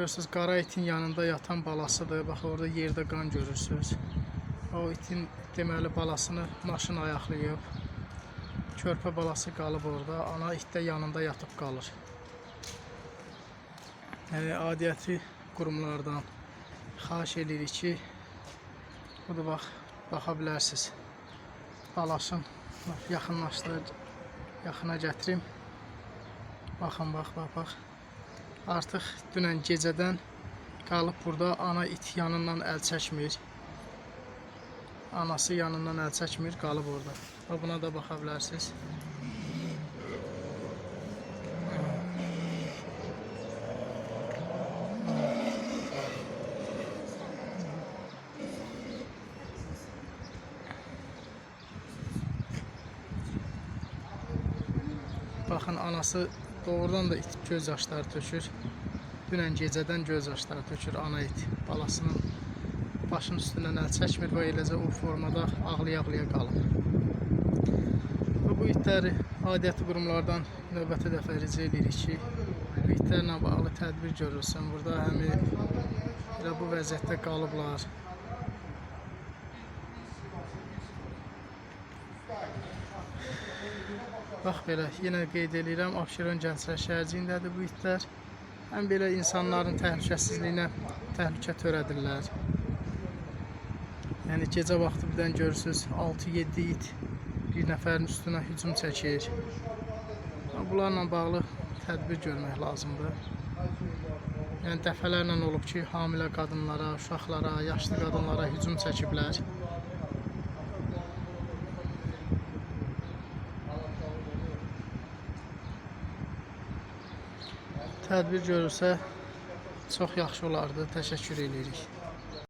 Görürsünüz qara itin yanında yatan balasıdır. Bax orada yerdə qan görürsünüz. O itin deməli balasını maşın ayaqlayıb. Körpə balası qalıb orada. Ana it də yanında yatıb qalır. Yəni adiyyəti qurumlardan xahiş edirik ki, budur bax, baxa bilərsiniz. Balasın yaxınlaşdır, yaxına gətirim. Baxın, bax, bax, bax. Artıq dünən gecədən qalıb burada ana it yanından əl çəkmir. Anası yanından əl çəkmir, qalıb orada. Buna da baxa bilərsiniz. Baxın anası doğrudan da it göz yaşları tökür. Dünən gecədən göz yaşları tökür ana it balasının başının üstündən əl çəkmir və eləcə o formada ağlaya-ağlaya qalıb. Və bu itləri aidiyyəti qurumlardan növbəti dəfə rica edirik ki, bu itlərlə bağlı tədbir görülsün. Burada həmin elə bu vəziyyətdə qalıblar. Bax belə, yenə qeyd edirəm, Abşeron Gənclər şəhərciyindədir bu itlər. Həm belə insanların təhlükəsizliyinə təhlükə törədirlər. Yəni gecə vaxtı birdən görürsüz 6-7 it bir nəfərin üstünə hücum çəkir. Bunlarla bağlı tədbir görmək lazımdır. Yəni dəfələrlə olub ki, hamilə qadınlara, uşaqlara, yaşlı qadınlara hücum çəkiblər. Tədbir görülsə çox yaxşı olardı. Təşəkkür edirik.